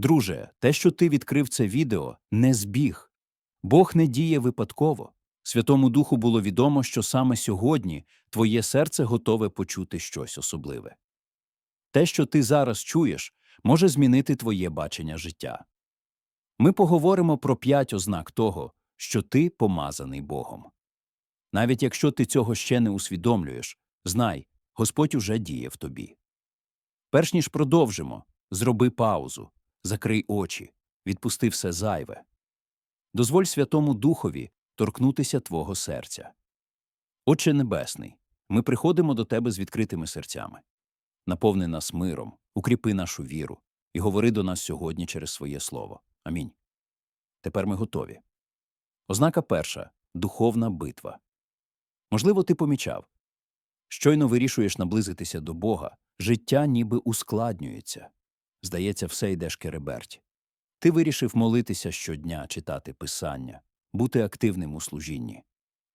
Друже, те, що ти відкрив це відео, не збіг. Бог не діє випадково. Святому Духу було відомо, що саме сьогодні твоє серце готове почути щось особливе. Те, що ти зараз чуєш, може змінити твоє бачення життя. Ми поговоримо про п'ять ознак того, що ти помазаний Богом. Навіть якщо ти цього ще не усвідомлюєш, знай, Господь уже діє в тобі. Перш ніж продовжимо, зроби паузу, закрий очі, відпусти все зайве. Дозволь Святому Духові торкнутися твого серця. Отче Небесний, ми приходимо до Тебе з відкритими серцями. Наповни нас миром, укріпи нашу віру і говори до нас сьогодні через своє слово. Амінь. Тепер ми готові. Ознака перша духовна битва. Можливо, ти помічав. Щойно вирішуєш наблизитися до Бога, життя ніби ускладнюється. Здається, все йде шкереберть. Ти вирішив молитися щодня, читати писання, бути активним у служінні.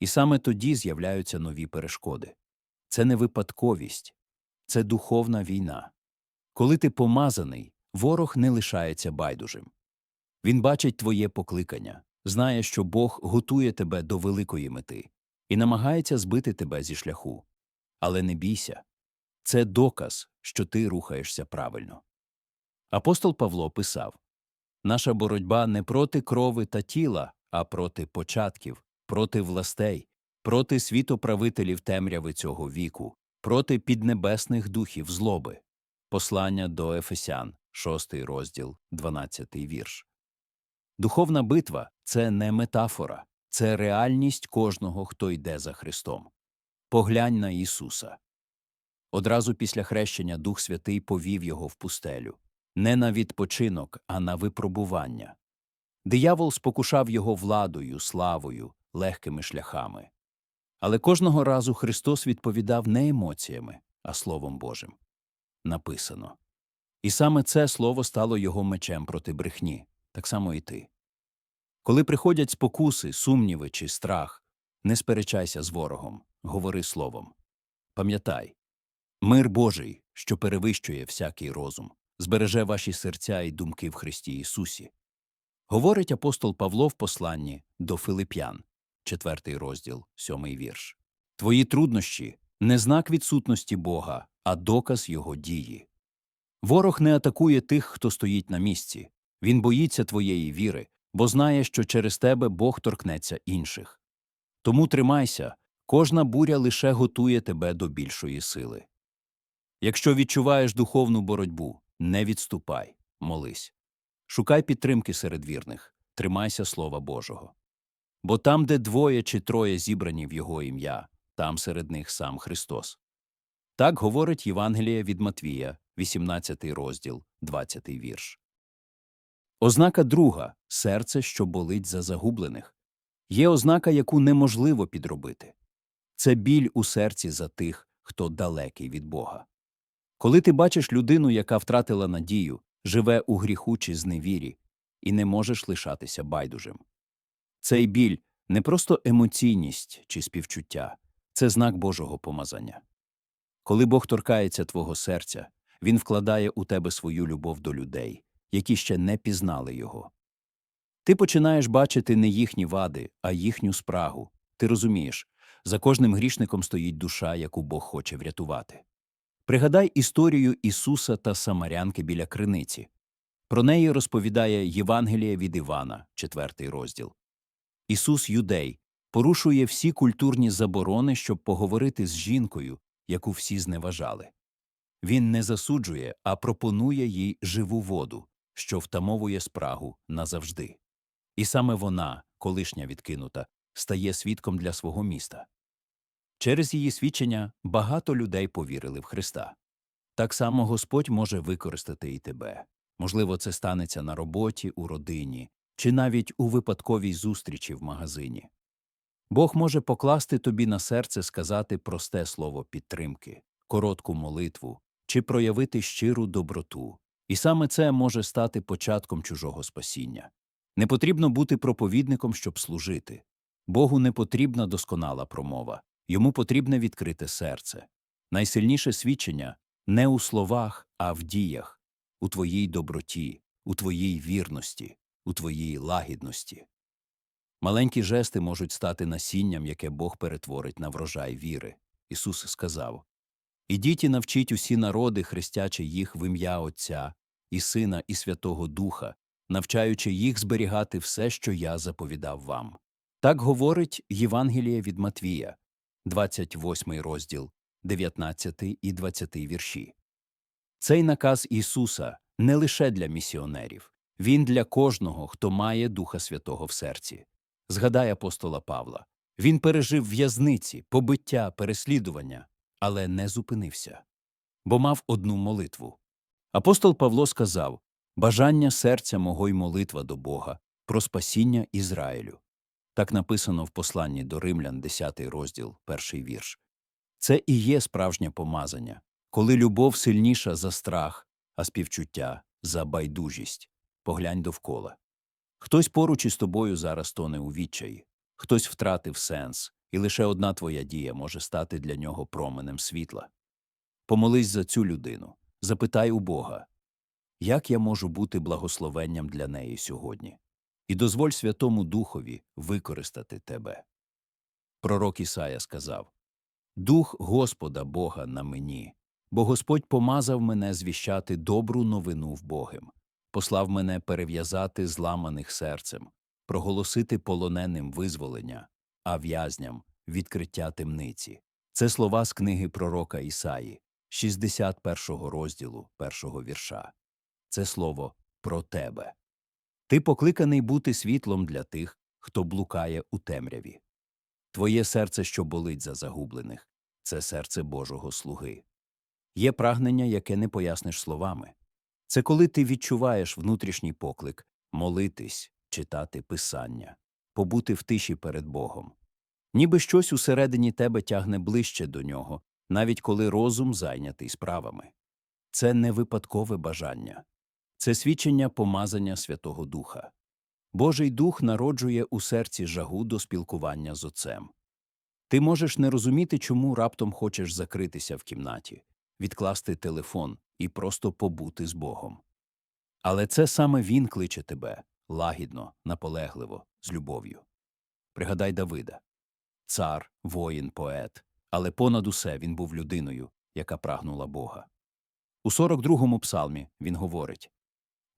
І саме тоді з'являються нові перешкоди. Це не випадковість, це духовна війна. Коли ти помазаний, ворог не лишається байдужим. Він бачить твоє покликання, знає, що Бог готує тебе до великої мети і намагається збити тебе зі шляху. Але не бійся це доказ, що ти рухаєшся правильно. Апостол Павло писав Наша боротьба не проти крови та тіла, а проти початків, проти властей, проти світоправителів темряви цього віку, проти піднебесних духів злоби. Послання до Ефесян, 6 розділ, 12 вірш. Духовна битва це не метафора, це реальність кожного, хто йде за Христом. Поглянь на Ісуса. Одразу після хрещення Дух Святий повів його в пустелю не на відпочинок, а на випробування. Диявол спокушав його владою, славою, легкими шляхами. Але кожного разу Христос відповідав не емоціями, а Словом Божим. Написано. І саме це слово стало його мечем проти брехні, так само і ти. Коли приходять спокуси, сумніви чи страх, не сперечайся з ворогом, говори словом. Пам'ятай мир Божий, що перевищує всякий розум, збереже ваші серця і думки в Христі Ісусі. Говорить апостол Павло в посланні до Филип'ян, 4 розділ, 7 вірш. Твої труднощі не знак відсутності Бога, а доказ Його дії. Ворог не атакує тих, хто стоїть на місці. Він боїться твоєї віри, бо знає, що через тебе Бог торкнеться інших. Тому тримайся, кожна буря лише готує тебе до більшої сили. Якщо відчуваєш духовну боротьбу, не відступай, молись. Шукай підтримки серед вірних, тримайся Слова Божого. Бо там, де двоє чи троє зібрані в Його ім'я, там серед них сам Христос. Так говорить Євангеліє від Матвія, 18 розділ, 20 вірш. Ознака друга серце, що болить за загублених. Є ознака, яку неможливо підробити. Це біль у серці за тих, хто далекий від Бога. Коли ти бачиш людину, яка втратила надію, живе у гріху чи зневірі, і не можеш лишатися байдужим. Цей біль не просто емоційність чи співчуття, це знак Божого помазання. Коли Бог торкається твого серця, Він вкладає у тебе свою любов до людей, які ще не пізнали Його. Ти починаєш бачити не їхні вади, а їхню спрагу. Ти розумієш, за кожним грішником стоїть душа, яку Бог хоче врятувати. Пригадай історію Ісуса та Самарянки біля криниці. Про неї розповідає Євангеліє від Івана, 4 розділ. Ісус Юдей порушує всі культурні заборони, щоб поговорити з жінкою, яку всі зневажали. Він не засуджує, а пропонує їй живу воду, що втамовує спрагу назавжди. І саме вона, колишня відкинута, стає свідком для свого міста. Через її свідчення багато людей повірили в Христа. Так само Господь може використати і тебе. Можливо, це станеться на роботі, у родині чи навіть у випадковій зустрічі в магазині. Бог може покласти тобі на серце сказати просте слово підтримки, коротку молитву чи проявити щиру доброту, і саме це може стати початком чужого спасіння. Не потрібно бути проповідником, щоб служити. Богу не потрібна досконала промова, йому потрібне відкрите серце. Найсильніше свідчення не у словах, а в діях, у твоїй доброті, у твоїй вірності, у твоїй лагідності. Маленькі жести можуть стати насінням, яке Бог перетворить на врожай віри. Ісус сказав Ідіть і навчіть усі народи, хрестячи їх в ім'я Отця, і Сина, і Святого Духа, навчаючи їх зберігати все, що я заповідав вам. Так говорить Євангеліє від Матвія, 28 розділ, 19 і 20 вірші. Цей наказ Ісуса не лише для місіонерів, він для кожного, хто має Духа Святого в серці. Згадай апостола Павла. Він пережив в'язниці, побиття, переслідування, але не зупинився, бо мав одну молитву. Апостол Павло сказав Бажання серця мого й молитва до Бога про спасіння Ізраїлю. Так написано в посланні до Римлян, 10 розділ, перший вірш. Це і є справжнє помазання, коли любов сильніша за страх, а співчуття за байдужість. Поглянь довкола. Хтось поруч із тобою зараз тоне у відчаї, хтось втратив сенс, і лише одна твоя дія може стати для нього променем світла. Помолись за цю людину, запитай у Бога, як я можу бути благословенням для неї сьогодні, і дозволь Святому Духові використати тебе. Пророк Ісая сказав Дух Господа Бога на мені, бо Господь помазав мене звіщати добру новину в Богим, послав мене перев'язати зламаних серцем, проголосити полоненим визволення, а в'язням відкриття темниці. Це слова з книги пророка Ісаї, 61 розділу, першого вірша. Це слово про тебе. Ти покликаний бути світлом для тих, хто блукає у темряві. Твоє серце, що болить за загублених, це серце Божого слуги. Є прагнення, яке не поясниш словами. Це коли ти відчуваєш внутрішній поклик молитись, читати писання, побути в тиші перед Богом. Ніби щось усередині тебе тягне ближче до нього, навіть коли розум зайнятий справами. Це не випадкове бажання, це свідчення помазання Святого Духа. Божий Дух народжує у серці жагу до спілкування з Отцем. Ти можеш не розуміти, чому раптом хочеш закритися в кімнаті, відкласти телефон і просто побути з Богом. Але це саме Він кличе тебе лагідно, наполегливо, з любов'ю. Пригадай Давида цар, воїн, поет, але понад усе він був людиною, яка прагнула Бога. У 42-му псалмі він говорить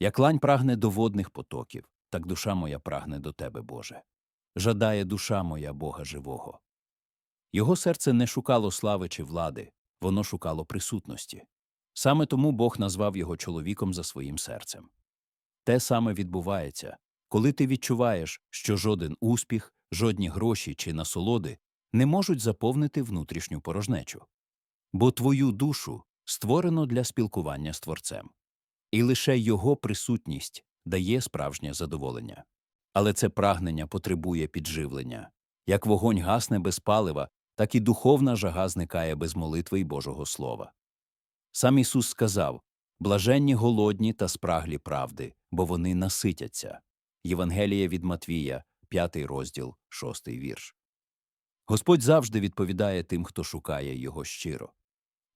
Як лань прагне до водних потоків, так душа моя прагне до тебе, Боже. Жадає душа моя Бога живого. Його серце не шукало слави чи влади, воно шукало присутності. Саме тому Бог назвав його чоловіком за своїм серцем. Те саме відбувається, коли ти відчуваєш, що жоден успіх, жодні гроші чи насолоди не можуть заповнити внутрішню порожнечу. Бо твою душу створено для спілкування з Творцем. І лише його присутність дає справжнє задоволення. Але це прагнення потребує підживлення. Як вогонь гасне без палива, так і духовна жага зникає без молитви й Божого Слова. Сам Ісус сказав Блаженні голодні та спраглі правди, бо вони наситяться. Євангеліє від Матвія, 5 розділ, 6 вірш. Господь завжди відповідає тим, хто шукає його щиро.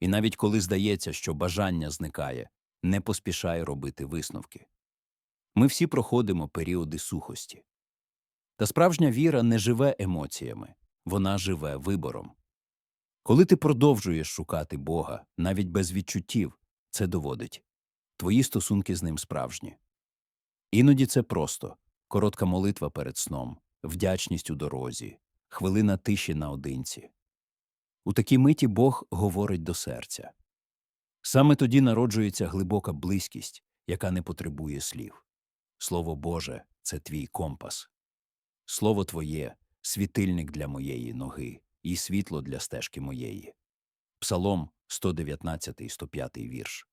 І навіть коли здається, що бажання зникає, не поспішай робити висновки. Ми всі проходимо періоди сухості. Та справжня віра не живе емоціями, вона живе вибором. Коли ти продовжуєш шукати Бога, навіть без відчуттів, це доводить твої стосунки з ним справжні. Іноді це просто коротка молитва перед сном, вдячність у дорозі, хвилина тиші наодинці. У такій миті Бог говорить до серця. Саме тоді народжується глибока близькість, яка не потребує слів. Слово Боже це твій компас. Слово Твоє світильник для моєї ноги і світло для стежки моєї. Псалом 119, 105 вірш.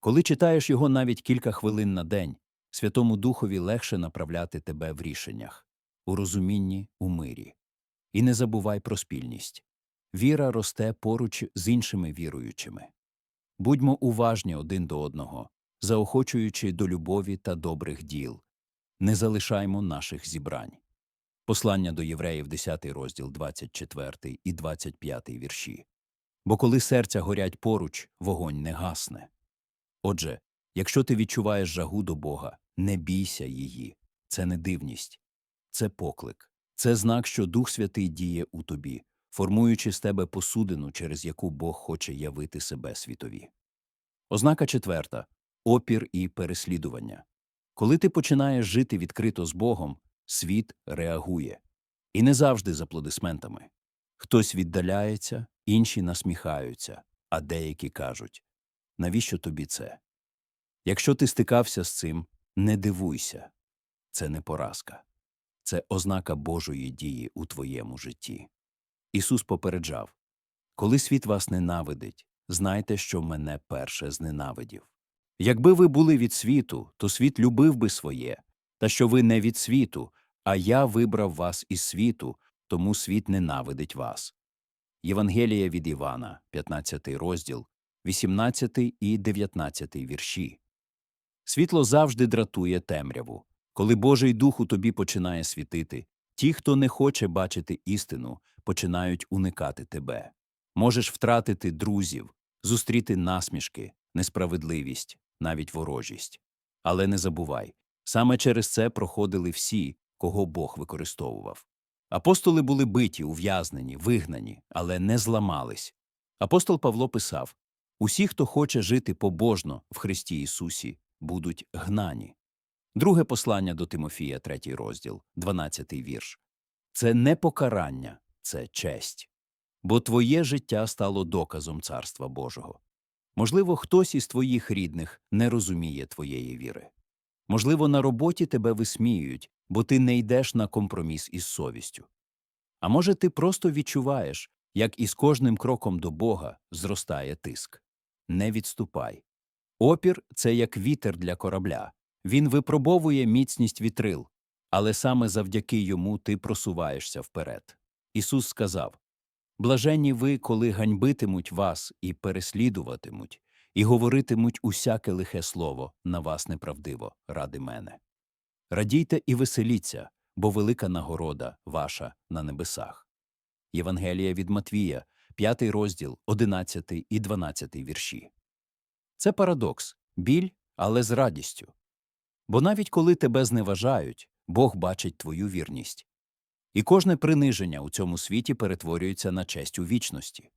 Коли читаєш його навіть кілька хвилин на день, Святому Духові легше направляти тебе в рішеннях, у розумінні, у мирі. І не забувай про спільність. Віра росте поруч з іншими віруючими. Будьмо уважні один до одного, заохочуючи до любові та добрих діл. Не залишаймо наших зібрань. Послання до євреїв, 10 розділ, 24 і 25 вірші. Бо коли серця горять поруч, вогонь не гасне. Отже, Якщо ти відчуваєш жагу до Бога, не бійся її. Це не дивність, це поклик. Це знак, що Дух Святий діє у тобі, формуючи з тебе посудину, через яку Бог хоче явити себе світові. Ознака четверта опір і переслідування. Коли ти починаєш жити відкрито з Богом, світ реагує. І не завжди з аплодисментами. Хтось віддаляється, інші насміхаються, а деякі кажуть навіщо тобі це? Якщо ти стикався з цим, не дивуйся це не поразка, це ознака Божої дії у твоєму житті. Ісус попереджав коли світ вас ненавидить, знайте, що мене перше зненавидів. Якби ви були від світу, то світ любив би своє, та що ви не від світу, а я вибрав вас із світу, тому світ ненавидить вас. Євангелія від Івана, 15 розділ, 18 і 19 вірші. Світло завжди дратує темряву. Коли Божий Дух у тобі починає світити, ті, хто не хоче бачити істину, починають уникати тебе. Можеш втратити друзів, зустріти насмішки, несправедливість, навіть ворожість. Але не забувай, саме через це проходили всі, кого Бог використовував. Апостоли були биті, ув'язнені, вигнані, але не зламались. Апостол Павло писав Усі, хто хоче жити побожно в Христі Ісусі, будуть гнані. Друге послання до Тимофія, третій розділ, 12 вірш. Це не покарання, це честь. Бо твоє життя стало доказом Царства Божого. Можливо, хтось із твоїх рідних не розуміє твоєї віри. Можливо, на роботі тебе висміюють, бо ти не йдеш на компроміс із совістю. А може, ти просто відчуваєш, як із кожним кроком до Бога зростає тиск. Не відступай. Опір це як вітер для корабля. Він випробовує міцність вітрил, але саме завдяки йому ти просуваєшся вперед. Ісус сказав Блаженні ви, коли ганьбитимуть вас і переслідуватимуть, і говоритимуть усяке лихе слово на вас неправдиво ради мене. Радійте і веселіться, бо велика нагорода ваша на небесах. Євангелія від Матвія, 5 розділ, 11 і 12 вірші. Це парадокс біль, але з радістю. Бо навіть коли тебе зневажають, Бог бачить твою вірність. І кожне приниження у цьому світі перетворюється на честь у вічності.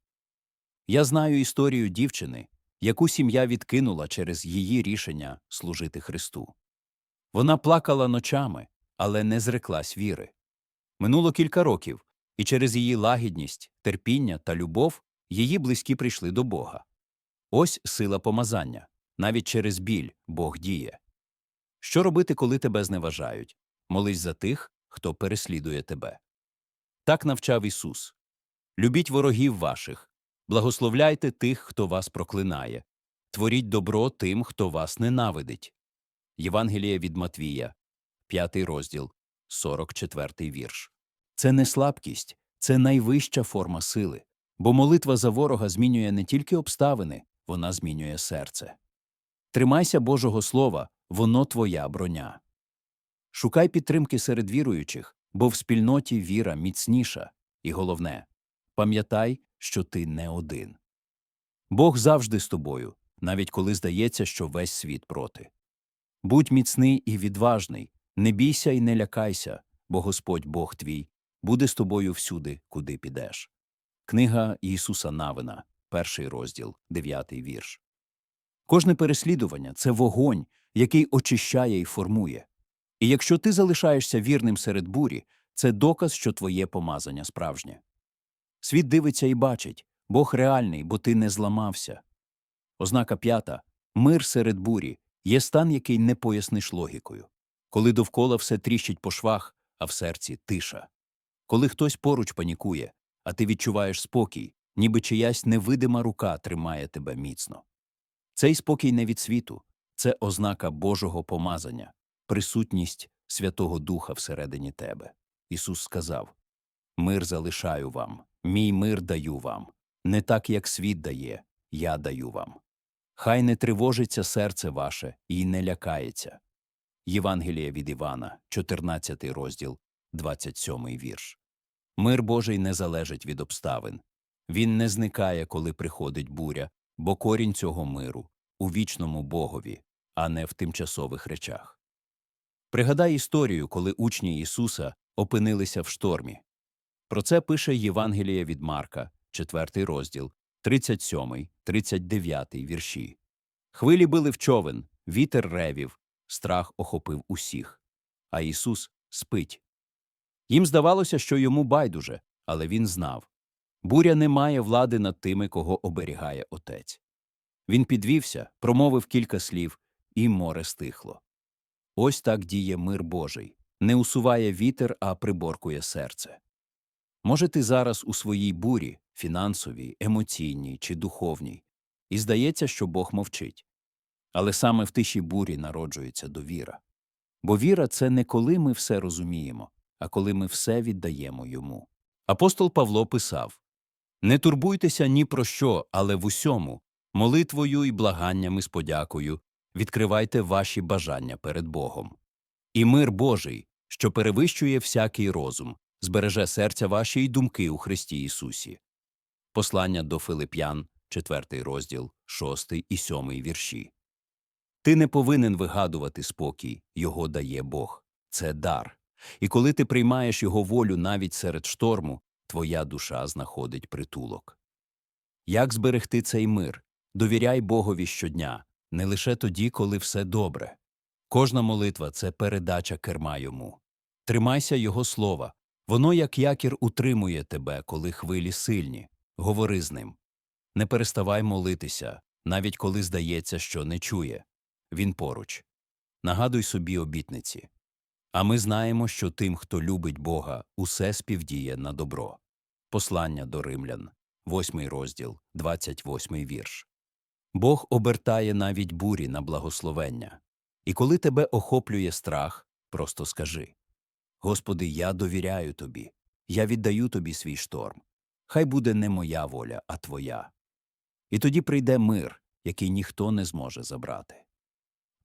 Я знаю історію дівчини, яку сім'я відкинула через її рішення служити Христу. Вона плакала ночами, але не зреклась віри. Минуло кілька років, і через її лагідність, терпіння та любов її близькі прийшли до Бога. Ось сила помазання. Навіть через біль Бог діє. Що робити, коли тебе зневажають? Молись за тих, хто переслідує тебе. Так навчав Ісус. Любіть ворогів ваших, благословляйте тих, хто вас проклинає, творіть добро тим, хто вас ненавидить. Євангеліє від Матвія, 5 розділ, 44 вірш. Це не слабкість, це найвища форма сили, бо молитва за ворога змінює не тільки обставини, вона змінює серце. Тримайся Божого Слова, воно твоя броня. Шукай підтримки серед віруючих, бо в спільноті віра міцніша, і головне пам'ятай, що ти не один. Бог завжди з тобою, навіть коли здається, що весь світ проти. Будь міцний і відважний, не бійся і не лякайся, бо Господь Бог твій буде з тобою всюди, куди підеш. Книга Ісуса Навина, перший розділ, дев'ятий вірш. Кожне переслідування це вогонь, який очищає і формує. І якщо ти залишаєшся вірним серед бурі, це доказ, що твоє помазання справжнє. Світ дивиться і бачить Бог реальний, бо ти не зламався. Ознака п'ята мир серед бурі є стан, який не поясниш логікою. Коли довкола все тріщить по швах, а в серці тиша. Коли хтось поруч панікує, а ти відчуваєш спокій, ніби чиясь невидима рука тримає тебе міцно. Цей спокій не від світу, це ознака Божого помазання, присутність Святого Духа всередині тебе. Ісус сказав Мир залишаю вам, мій мир даю вам, не так, як світ дає, я даю вам. Хай не тривожиться серце ваше і не лякається. Євангелія від Івана, 14 розділ, 27 вірш. Мир Божий не залежить від обставин. Він не зникає, коли приходить буря, бо корінь цього миру у вічному Богові, а не в тимчасових речах. Пригадай історію, коли учні Ісуса опинилися в штормі. Про це пише Євангеліє від Марка, 4 розділ, 37, 39 вірші. Хвилі били в човен, вітер ревів, страх охопив усіх. А Ісус спить. Їм здавалося, що йому байдуже, але він знав. Буря не має влади над тими, кого оберігає отець. Він підвівся, промовив кілька слів, і море стихло. Ось так діє мир Божий, не усуває вітер, а приборкує серце. Може, ти зараз у своїй бурі, фінансовій, емоційній чи духовній, і здається, що Бог мовчить. Але саме в тиші бурі народжується довіра. Бо віра це не коли ми все розуміємо, а коли ми все віддаємо йому. Апостол Павло писав Не турбуйтеся ні про що, але в усьому, молитвою і благаннями з подякою, відкривайте ваші бажання перед Богом. І мир Божий, що перевищує всякий розум, збереже серця ваші й думки у Христі Ісусі. Послання до Филип'ян, 4 розділ, 6 і 7 вірші. Ти не повинен вигадувати спокій, його дає Бог. Це дар. І коли ти приймаєш його волю навіть серед шторму, твоя душа знаходить притулок. Як зберегти цей мир? Довіряй Богові щодня, не лише тоді, коли все добре. Кожна молитва це передача керма йому. Тримайся Його слова, воно як якір утримує тебе, коли хвилі сильні. Говори з ним. Не переставай молитися, навіть коли здається, що не чує. Він поруч. Нагадуй собі обітниці. А ми знаємо, що тим, хто любить Бога, усе співдіє на добро. Послання до римлян, 8 розділ, 28 вірш. Бог обертає навіть бурі на благословення. І коли тебе охоплює страх, просто скажи Господи, я довіряю тобі, я віддаю тобі свій шторм. Хай буде не моя воля, а твоя. І тоді прийде мир, який ніхто не зможе забрати.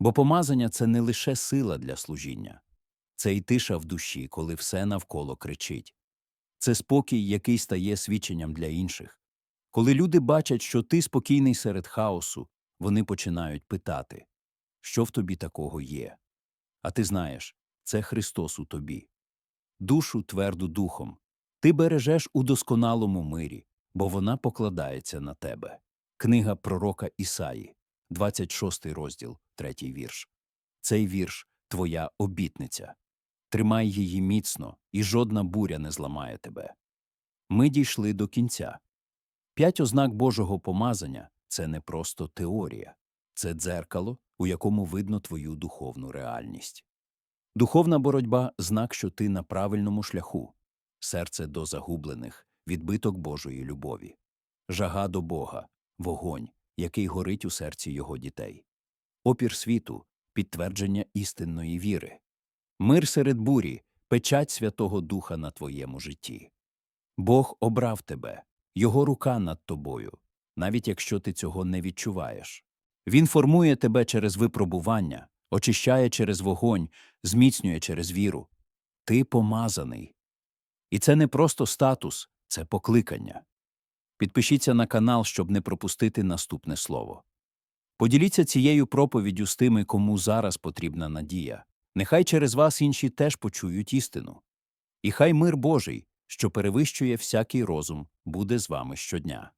Бо помазання це не лише сила для служіння, це й тиша в душі, коли все навколо кричить. Це спокій, який стає свідченням для інших. Коли люди бачать, що ти спокійний серед хаосу, вони починають питати, що в тобі такого є. А ти знаєш, це Христос у тобі. Душу тверду духом. Ти бережеш у досконалому мирі, бо вона покладається на тебе. Книга пророка Ісаї, 26 розділ, 3 вірш. Цей вірш твоя обітниця. Тримай її міцно, і жодна буря не зламає тебе. Ми дійшли до кінця. П'ять ознак Божого помазання це не просто теорія, це дзеркало, у якому видно твою духовну реальність. Духовна боротьба знак, що ти на правильному шляху, серце до загублених, відбиток Божої любові, жага до Бога, вогонь, який горить у серці його дітей, опір світу, підтвердження істинної віри, мир серед бурі, печать Святого Духа на твоєму житті. Бог обрав тебе, його рука над тобою, навіть якщо ти цього не відчуваєш. Він формує тебе через випробування, очищає через вогонь, зміцнює через віру. Ти помазаний. І це не просто статус, це покликання. Підпишіться на канал, щоб не пропустити наступне слово. Поділіться цією проповіддю з тими, кому зараз потрібна надія. Нехай через вас інші теж почують істину. І хай мир Божий, що перевищує всякий розум, буде з вами щодня.